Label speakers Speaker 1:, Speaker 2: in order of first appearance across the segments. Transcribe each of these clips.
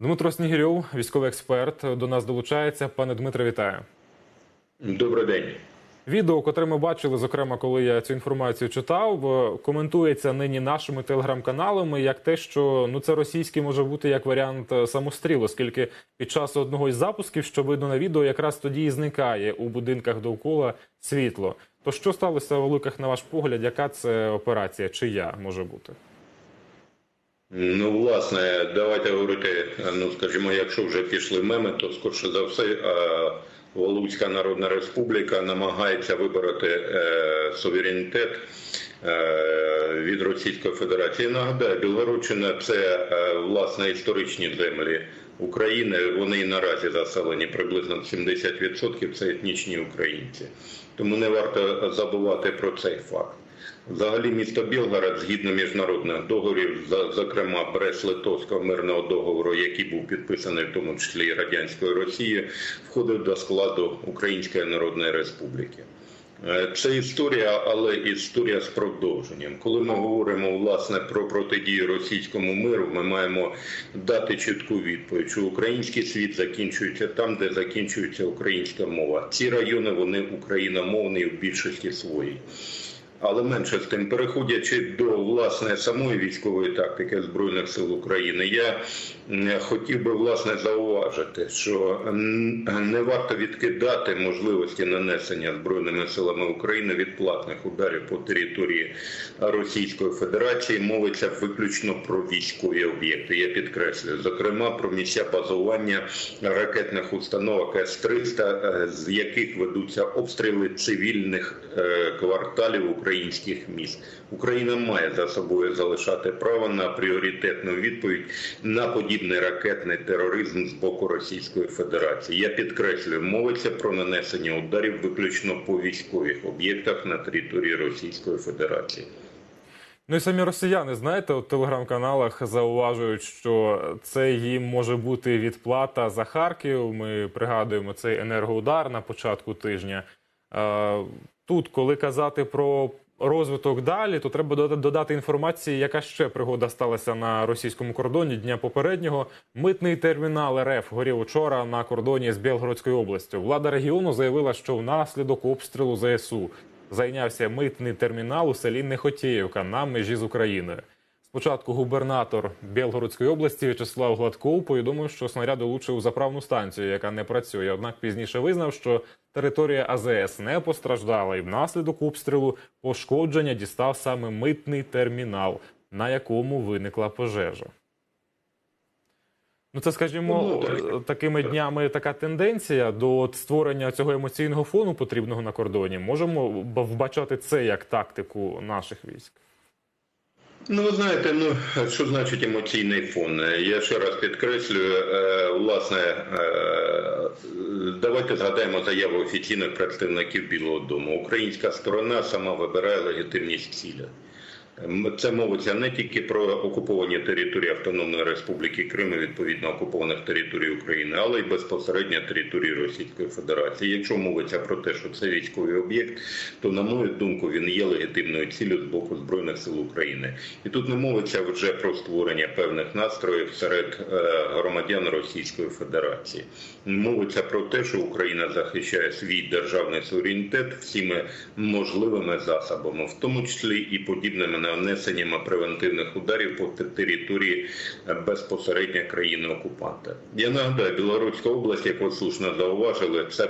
Speaker 1: Дмитро Снігірьов, військовий експерт, до нас долучається. Пане Дмитре, вітаю.
Speaker 2: Добрий день.
Speaker 1: Відео, котре ми бачили, зокрема, коли я цю інформацію читав, е, коментується нині нашими телеграм-каналами як те, що ну це російський може бути як варіант е, самострілу, оскільки під час одного із запусків, що видно на відео, якраз тоді і зникає у будинках довкола світло. То що сталося в Луках, на ваш погляд, яка це операція, чия може бути?
Speaker 2: Ну, власне, давайте говорити. Ну, скажімо, якщо вже пішли меми, то скорше за все, Волуцька Народна Республіка намагається вибороти е, суверенітет е, від Російської Федерації. Нагадаю, Білоруччина це е, власне історичні землі України. Вони і наразі заселені приблизно 70% це етнічні українці. Тому не варто забувати про цей факт. Взагалі, місто Білгород, згідно міжнародних договорів, зокрема Брест-Литовського мирного договору, який був підписаний в тому числі і радянською Росією, входить до складу Української Народної Республіки. Е, Це історія, але історія з продовженням. Коли ми говоримо власне про протидію російському миру, ми маємо дати чітку відповідь, що український світ закінчується там, де закінчується українська мова. Ці райони вони україномовні в більшості своїй. Але менше з тим, переходячи до власне самої військової тактики збройних сил України, я хотів би власне зауважити, що не варто відкидати можливості нанесення збройними силами України відплатних ударів по території Російської Федерації. Мовиться виключно про військові об'єкти. Я підкреслюю, зокрема про місця базування ракетних установок С-300, з яких ведуться обстріли цивільних е, кварталів українських міст. Україна має за собою залишати право на пріоритетну відповідь на подібний ракетний тероризм з боку Російської Федерації. Я підкреслюю, мовиться про нанесення ударів виключно по військових об'єктах на території Російської Федерації.
Speaker 1: Ну і самі росіяни, знаєте, у телеграм-каналах зауважують, що це їм може бути відплата за Харків. Ми пригадуємо цей енергоудар на початку тижня. Е, Тут, коли казати про розвиток далі, то треба додати інформації, яка ще пригода сталася на російському кордоні дня попереднього. Митний термінал РФ горів учора на кордоні з Білгородською областю. Влада регіону заявила, що внаслідок обстрілу ЗСУ зайнявся митний термінал у селі Нехотіївка на межі з Україною. Спочатку губернатор Білгородської області В'ячеслав Гладков повідомив, що снаряд влучив у заправну станцію, яка не працює. Однак пізніше визнав, що територія АЗС не постраждала, і внаслідок обстрілу пошкодження дістав саме митний термінал, на якому виникла пожежа. Ну, це, скажімо,
Speaker 2: Ну,
Speaker 1: е, такими днями така тенденція до створення цього емоційного фону потрібного на кордоні. Можемо вбачати це як тактику наших військ.
Speaker 2: Ну, ви знаєте, ну що значить емоційний фон? Я ще раз підкреслюю, е, власне, е, давайте згадаємо заяву офіційних представників Білого Дому. Українська сторона сама вибирає легітимність цілі. Це мовиться не тільки про окуповані території Автономної Республіки Крим, і відповідно окупованих територій України, але й безпосередньо території Російської Федерації. Якщо мовиться про те, що це військовий об'єкт, то на мою думку він є легітимною ціллю з боку збройних сил України. І тут не мовиться вже про створення певних настроїв серед е, громадян Російської Федерації. Мовиться про те, що Україна захищає свій державний суверенітет всіми можливими засобами, в тому числі і подібними нанесеннями превентивних ударів по території е, безпосередньо країни окупанта. Я нагадаю, Білоруська область, як ви слушно зауважили, це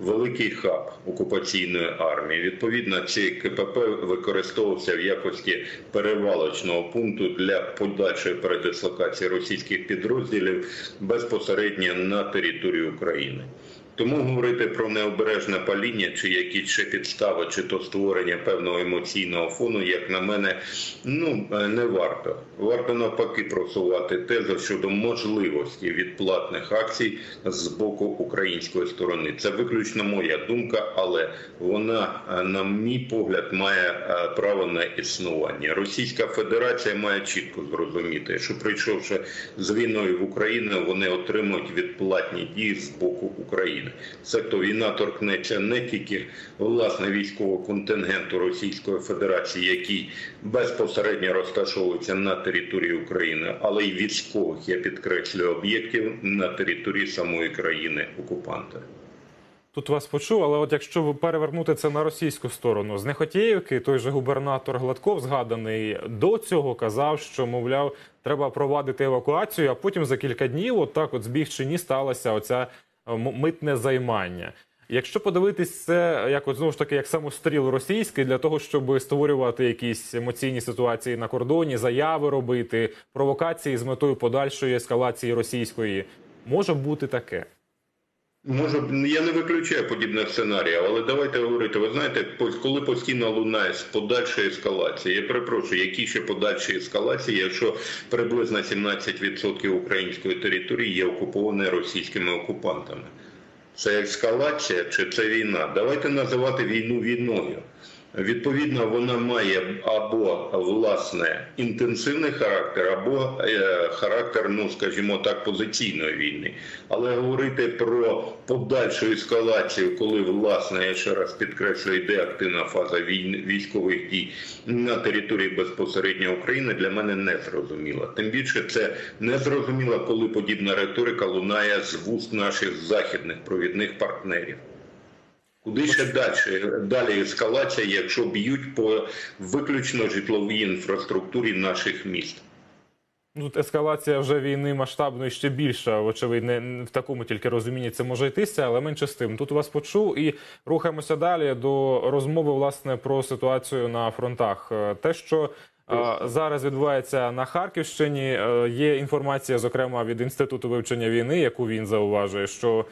Speaker 2: великий хаб окупаційної армії. Відповідно, цей КПП використовувався в якості перевалочного пункту для подальшої передислокації російських підрозділів безпосередньо на територію України. Тому говорити про необережне паління чи якісь ще підстави, чи то створення певного емоційного фону, як на мене, ну е, не варто. Варто навпаки просувати тезу щодо можливості відплатних акцій з боку української сторони. Це виключно моя думка, але вона, е, на мій погляд, має е, право на існування. Російська Федерація має чітко зрозуміти, що прийшовши з війною в Україну, вони отримують відплатні дії з боку України. України. Себто війна торкнеться не тільки власне військового контингенту Російської Федерації, який безпосередньо розташовується на території України, але й військових, я підкреслюю, об'єктів на території самої країни окупанта.
Speaker 1: Тут вас почув, але от якщо перевернути це на російську сторону, з Нехотєївки той же губернатор Гладков згаданий до цього казав, що мовляв, треба провадити евакуацію, а потім за кілька днів, от так от з Бігчині сталося оця митне займання. Якщо подивитись це як от, знову ж таки як самостріл російський для того, щоб створювати якісь емоційні ситуації на кордоні, заяви робити, провокації з метою подальшої ескалації російської, може бути таке.
Speaker 2: Може, я не виключаю подібних сценаріїв, але давайте говорити. Ви знаєте, коли постійно лунає з подальшої ескалації, я перепрошую, які ще подальші ескалації, якщо приблизно 17% української території є окуповані російськими окупантами. Це ескалація чи це війна? Давайте називати війну війною. Відповідно, вона має або власне інтенсивний характер, або е, характер, ну скажімо так, позиційної війни. Але говорити про подальшу ескалацію, коли власне я ще раз підкреслюю, йде активна фаза війни військових дій на території безпосередньо України, для мене не зрозуміло. Тим більше це не зрозуміло, коли подібна риторика лунає з вуст наших західних провідних партнерів. Куди ще далі, далі ескалація, якщо б'ють по виключно житловій інфраструктурі наших міст?
Speaker 1: Ну, Тут ескалація вже війни масштабної ще більша. Вочевидь, не в такому тільки розумінні це може йтися, але менше з тим. Тут вас почув і рухаємося далі до розмови власне про ситуацію на фронтах. Е, Те, що зараз відбувається на Харківщині, е, є інформація, зокрема від інституту вивчення війни, яку він зауважує, що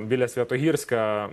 Speaker 1: біля Святогірська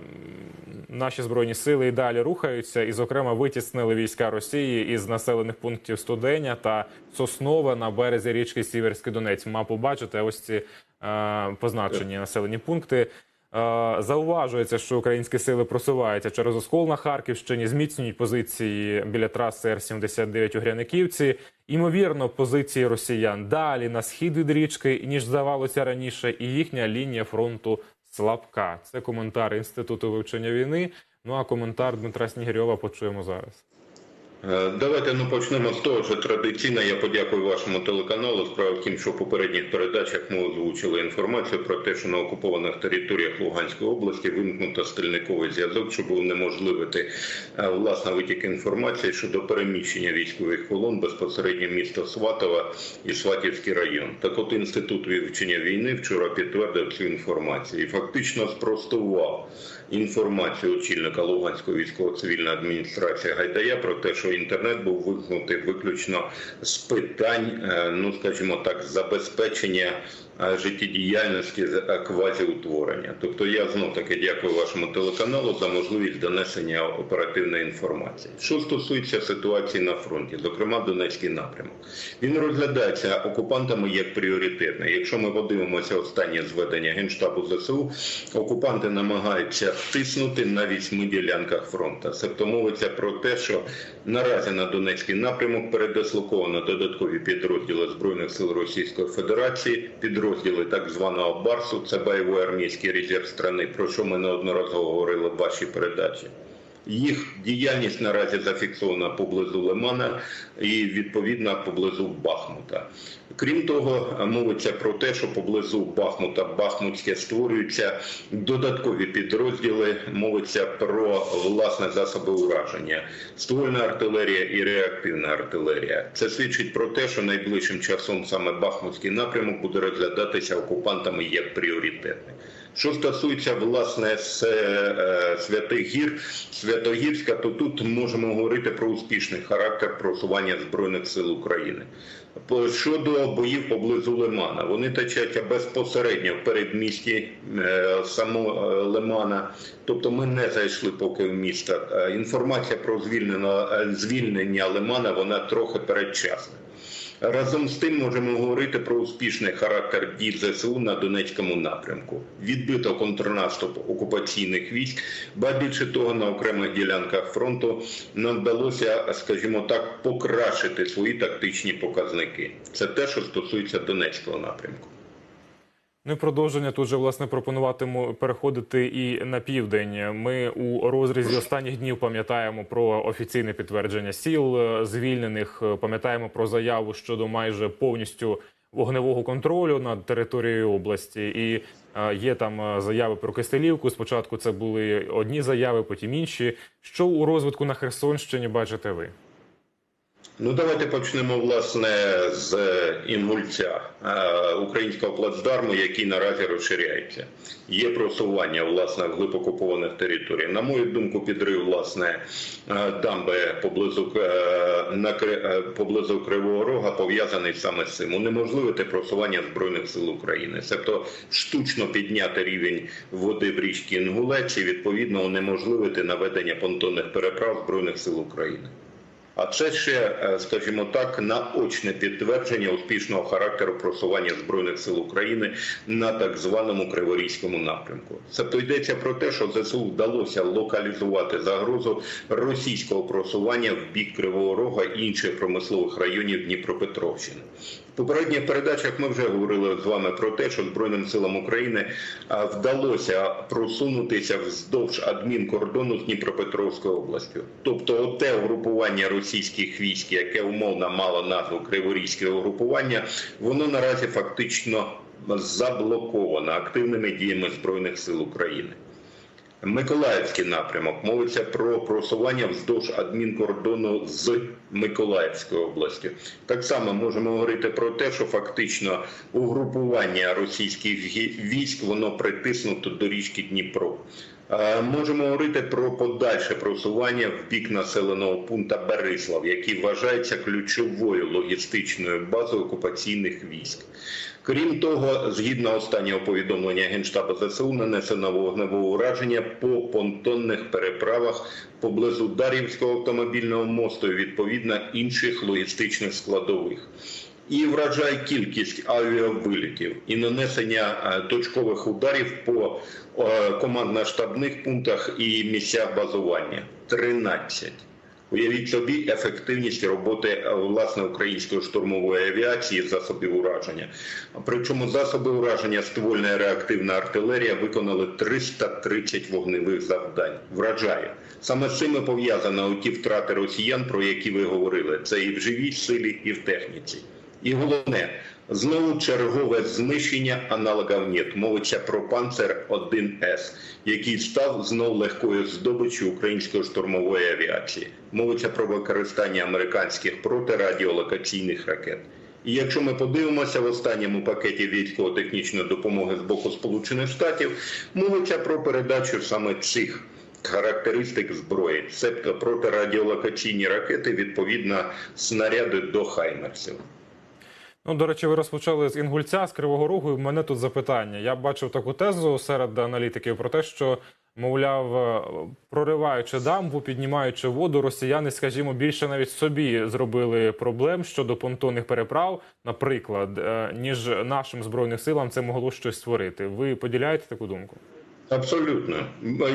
Speaker 1: наші збройні сили і далі рухаються, і, зокрема, витіснили війська Росії із населених пунктів Студеня та Соснове на березі річки Сіверський Донець. Мапу бачите, ось ці е, позначені населені пункти. Е, зауважується, що українські сили просуваються через оскол на Харківщині, зміцнюють позиції біля траси Р-79 у Гряниківці. Імовірно, позиції росіян далі на схід від річки, ніж здавалося раніше, і їхня лінія фронту слабка. Це коментар інституту вивчення війни. Ну а коментар Дмитра Снігирьова почуємо зараз.
Speaker 2: Е, Давайте ну почнемо з того, що традиційно я подякую вашому телеканалу. Справа в тім, що в попередніх передачах ми озвучили інформацію про те, що на окупованих територіях Луганської області вимкнуто стильниковий зв'язок, щоб унеможливити е, власне витік інформації щодо переміщення військових колон безпосередньо місто Сватова і Сватівський район. Так, от інститут вивчення війни вчора підтвердив цю інформацію і фактично спростував інформацію очільника Луганської військово-цивільної адміністрації Гайдая про те, що інтернет був вимкнутий виключно з питань, е, ну скажімо так, забезпечення життєдіяльності з е, квазіутворення. Тобто я знов таки дякую вашому телеканалу за можливість донесення оперативної інформації. Що стосується ситуації на фронті, зокрема Донецький напрямок, він розглядається окупантами як пріоритетний. Якщо ми подивимося останнє зведення генштабу ЗСУ, окупанти намагаються втиснути на вісьми ділянках фронту. Себто мовиться про те, що наразі на Донецький напрямок передислоковано додаткові підрозділи збройних сил Російської Федерації, підрозділи так званого Барсу, це бойовий армійський резерв страни, про що ми неодноразово говорили в вашій передачі. Їх діяльність наразі зафіксована поблизу Лимана і відповідно поблизу Бахмута. Крім того, мовиться про те, що поблизу Бахмута Бахмутське створюються додаткові підрозділи. Мовиться про власне засоби ураження, ствольна артилерія і реактивна артилерія. Це свідчить про те, що найближчим часом саме Бахмутський напрямок буде розглядатися окупантами як пріоритетний. Що стосується власне е, святих гір, Святогірська, то тут можемо говорити про успішний характер просування збройних сил України. Щодо боїв поблизу Лимана, вони течаться безпосередньо в передмісті е, самого е, Лимана. Тобто ми не зайшли поки в місто. Інформація про звільнення Лимана вона трохи передчасна. Разом з тим можемо говорити про успішний характер дій ЗСУ на Донецькому напрямку. Відбито контрнаступ окупаційних військ, ба більше того, на окремих ділянках фронту нам вдалося, скажімо так, покращити свої тактичні показники. Це те, що стосується Донецького напрямку.
Speaker 1: Ну і продовження тут же власне пропонуватиму переходити і на південь. Ми у розрізі останніх днів пам'ятаємо про офіційне підтвердження сіл е, звільнених. е, Пам'ятаємо про заяву щодо майже повністю вогневого контролю над територією області. І е, є там заяви про Кистелівку. Спочатку це були одні заяви, потім інші. Що у розвитку на Херсонщині бачите ви?
Speaker 2: Ну, давайте почнемо власне з Інгульця, е, українського плацдарму, який наразі розширяється. Є просування власне в окупованих територій. На мою думку, підрив власне е, дамби поблизу е, на поблизу Кривого Рога пов'язаний саме з цим. Унеможливити просування збройних сил України, тобто штучно підняти рівень води в річці Інгулець і відповідно унеможливити наведення понтонних переправ збройних сил України. А це ще, е, скажімо так, наочне підтвердження успішного характеру просування збройних сил України на так званому Криворізькому напрямку. Тобто йдеться про те, що ЗСУ вдалося локалізувати загрозу російського просування в бік Кривого Рога і інших промислових районів Дніпропетровщини. В попередніх передачах ми вже говорили з вами про те, що Збройним силам України вдалося просунутися вздовж адмінкордону з Дніпропетровською областю. Тобто, те угрупування російських військ, яке умовно мало назву Криворізьке угрупування, воно наразі фактично заблоковано активними діями збройних сил України. Миколаївський напрямок мовиться про просування вздовж адмінкордону з Миколаївською областю. Так само можемо говорити про те, що фактично угрупування російських військ воно притиснуто до річки Дніпро. Е, Можемо говорити про подальше просування в бік населеного пункту Берислав, який вважається ключовою логістичною базою окупаційних військ. Крім того, згідно останнього повідомлення Генштабу ЗСУ, нанесено вогневе ураження по понтонних переправах поблизу Дар'ївського автомобільного мосту і відповідно інших логістичних складових. І вражає кількість авіавилітів і нанесення е, точкових ударів по е, командно-штабних пунктах і місцях базування 13. Уявіть собі ефективність роботи е, власне української штурмової авіації засобів ураження. Причому засоби ураження ствольна реактивна артилерія виконали 330 вогневих завдань. Вражає саме з цим і пов'язано ті втрати росіян, про які ви говорили. Це і в живій силі, і в техніці. І головне, знову чергове знищення аналогів НЕТ. Мовиться про панцер 1С, який став знов легкою здобиччю української штурмової авіації. Мовиться про використання американських протирадіолокаційних ракет. І якщо ми подивимося в останньому пакеті військово-технічної допомоги з боку Сполучених Штатів, мовиться про передачу саме цих характеристик зброї, тобто протирадіолокаційні ракети, відповідно снаряди до хаймерсів.
Speaker 1: Ну, до речі, ви розпочали з Інгульця, з Кривого Рогу. і в мене тут запитання. Я бачив таку тезу серед аналітиків про те, що, мовляв, е, прориваючи дамбу, піднімаючи воду, росіяни, скажімо, більше навіть собі зробили проблем щодо понтонних переправ, наприклад, е, ніж нашим збройним силам це могло щось створити. Ви поділяєте таку думку?
Speaker 2: Абсолютно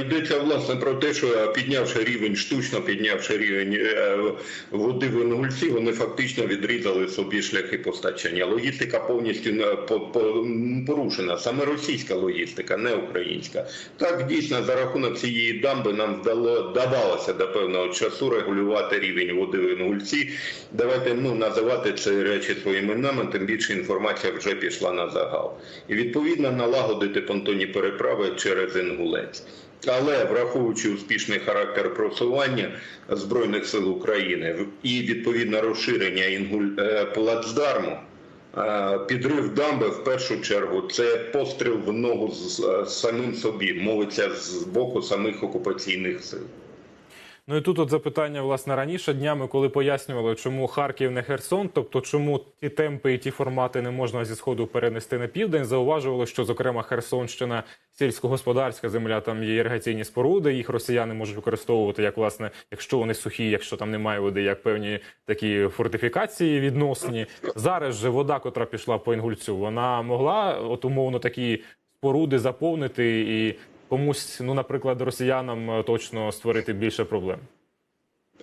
Speaker 2: йдеться власне про те, що піднявши рівень штучно, піднявши рівень е, води в Інгульці, вони фактично відрізали собі шляхи постачання. Логістика повністю е, порушена. Саме російська логістика, не українська. Так дійсно за рахунок цієї дамби нам вдало давалося до певного часу регулювати рівень води в Інгульці. Давайте ну називати ці речі своїми іменами, тим більше інформація вже пішла на загал. І відповідно налагодити понтонні переправи через Інгулець. Але враховуючи успішний характер просування збройних сил України і відповідно розширення е, плацдарму. е, Підрив дамби в першу чергу це постріл в ногу з самим собі, мовиться з боку самих окупаційних сил.
Speaker 1: Ну і тут от запитання власне раніше днями, коли пояснювали, чому Харків не Херсон, тобто чому ті темпи і ті формати не можна зі сходу перенести на південь. Зауважували, що зокрема Херсонщина сільськогосподарська земля, там є іригаційні споруди. Їх росіяни можуть використовувати як власне, якщо вони сухі, якщо там немає води, як певні такі фортифікації відносні. Зараз же вода, котра пішла по інгульцю, вона могла от умовно такі споруди заповнити і комусь, ну наприклад, росіянам е, точно створити більше проблем.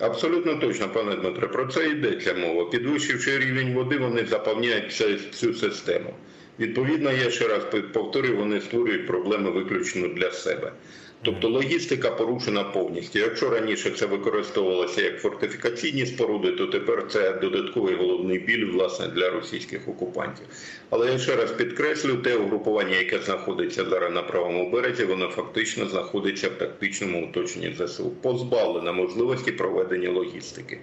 Speaker 2: Абсолютно точно, пане Дмитре, про це йдеться мова. Підвищивши рівень води, вони заповняють цю систему. Відповідно, я ще раз повторюю, вони створюють проблеми виключно для себе. Тобто логістика порушена повністю. Якщо раніше це використовувалося як фортифікаційні споруди, то тепер це додатковий головний біль власне для російських окупантів. Але я ще раз підкреслю, те угрупування, яке знаходиться зараз на правому березі, воно фактично знаходиться в тактичному оточенні ЗСУ, позбавлено можливості проведення логістики.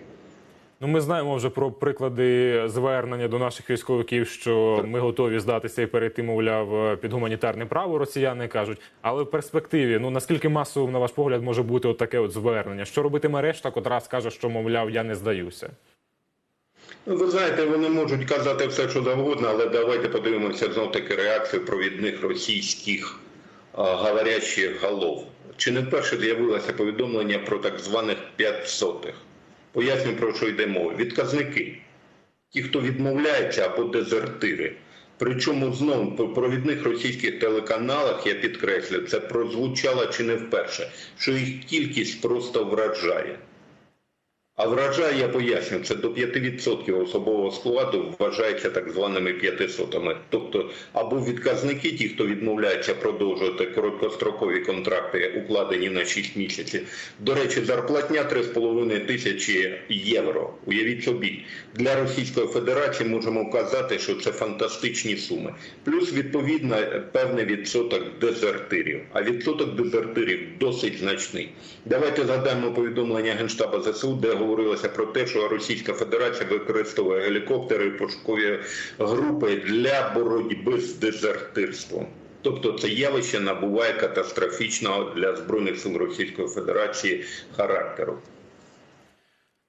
Speaker 1: Ну, ми знаємо вже про приклади звернення до наших військовиків, що ми готові здатися і перейти, мовляв, під гуманітарне право. Росіяни кажуть. Але в перспективі, ну наскільки масовим, на ваш погляд, може бути от таке от звернення? Що робитиме решта, котра скаже, що мовляв, я не здаюся?
Speaker 2: Ну, Ви знаєте, вони можуть казати все, що завгодно, але давайте подивимося знов таки реакцію провідних російських а, говорящих голов. Чи не вперше з'явилося повідомлення про так званих п'ятсотих? Поясню, про що йде мова. Відказники, ті, хто відмовляється або дезертири. Причому знову по провідних російських телеканалах, я підкреслю, це прозвучало чи не вперше, що їх кількість просто вражає. А вражає, я поясню, це до 5% особового складу вважається так званими п'ятисотами. Тобто або відказники, ті, хто відмовляється продовжувати короткострокові контракти, укладені на 6 місяців. До речі, зарплатня 3,5 тисячі євро. Уявіть собі, для Російської Федерації можемо вказати, що це фантастичні суми. Плюс, відповідно, певний відсоток дезертирів. А відсоток дезертирів досить значний. Давайте згадаємо повідомлення Генштабу ЗСУ, де говорилося про те, що Російська Федерація використовує гелікоптери і пошукові групи для боротьби з дезертирством. Тобто це явище набуває катастрофічного для збройних сил Російської Федерації характеру.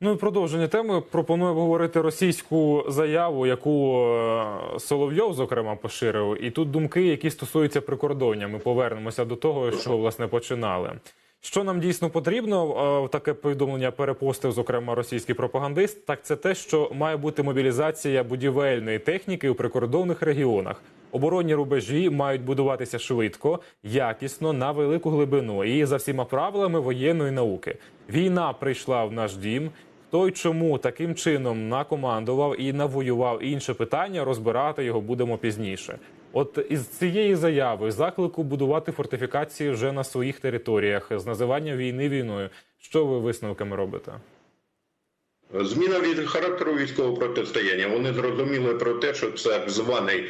Speaker 1: Ну і продовження теми пропоную обговорити російську заяву, яку е, Соловйов зокрема поширив. І тут думки, які стосуються прикордоння. Ми повернемося до того, що власне починали. Що нам дійсно потрібно, е, таке повідомлення перепостив, зокрема російський пропагандист. Так це те, що має бути мобілізація будівельної техніки у прикордонних регіонах. Оборонні рубежі мають будуватися швидко, якісно, на велику глибину і за всіма правилами воєнної науки. Війна прийшла в наш дім. Той, чому таким чином накомандував і навоював інше питання, розбирати його будемо пізніше. От із цієї заяви заклику будувати фортифікації вже на своїх територіях з називання війни війною. Що ви висновками робите?
Speaker 2: Зміна характеру військового протистояння. Вони зрозуміли про те, що це так званий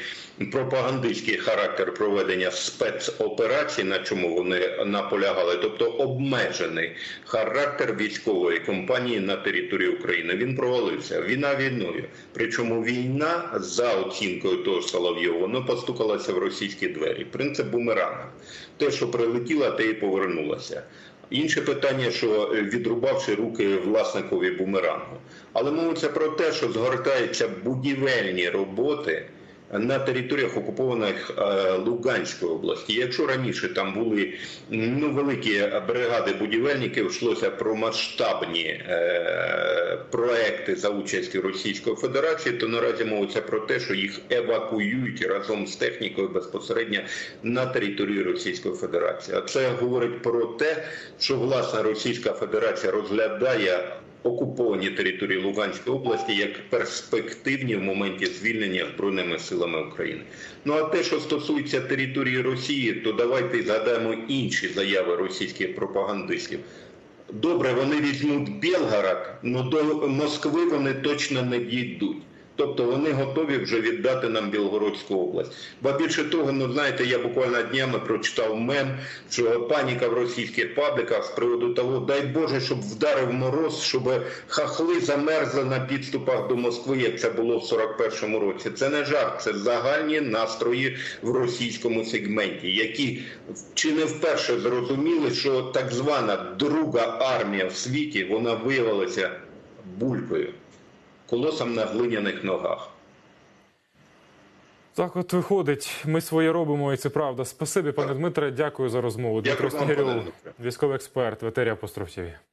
Speaker 2: пропагандистський характер проведення спецоперацій, на чому вони наполягали, тобто обмежений характер військової кампанії на території України. Він провалився. Війна війною. Причому війна за оцінкою того ж Соловйова, воно постукалося в російські двері. Принцип бумеранга. Те, що прилетіло, те і повернулося. Інше питання, що відрубавши руки власникові бумерангу. Але мовиться про те, що згортаються будівельні роботи на територіях окупованих е, Луганської області. Якщо раніше там були ну, великі бригади будівельників, йшлося про масштабні е, проекти за участі Російської Федерації, то наразі мовиться про те, що їх евакуюють разом з технікою безпосередньо на території Російської Федерації. А це говорить про те, що власне Російська Федерація розглядає окуповані території Луганської області як перспективні в моменті звільнення збройними силами України. Ну а те, що стосується території Росії, то давайте згадаємо інші заяви російських пропагандистів. Добре, вони візьмуть Білгород, але до Москви вони точно не дійдуть. Тобто вони готові вже віддати нам Білгородську область. Ба більше того, ну знаєте, я буквально днями прочитав мем, що паніка в російських пабліках з приводу того, дай Боже, щоб вдарив мороз, щоб хахли замерзли на підступах до Москви, як це було в 41-му році. Це не жарт, це загальні настрої в російському сегменті, які чи не вперше зрозуміли, що так звана друга армія в світі вона виявилася булькою колосом на глиняних ногах.
Speaker 1: Так, от виходить, ми своє робимо, і це правда. Спасибі, пане Дмитре. Дякую за розмову. Дмитро Снігирьов, військовий експерт, ветерія Апостроф ТВ.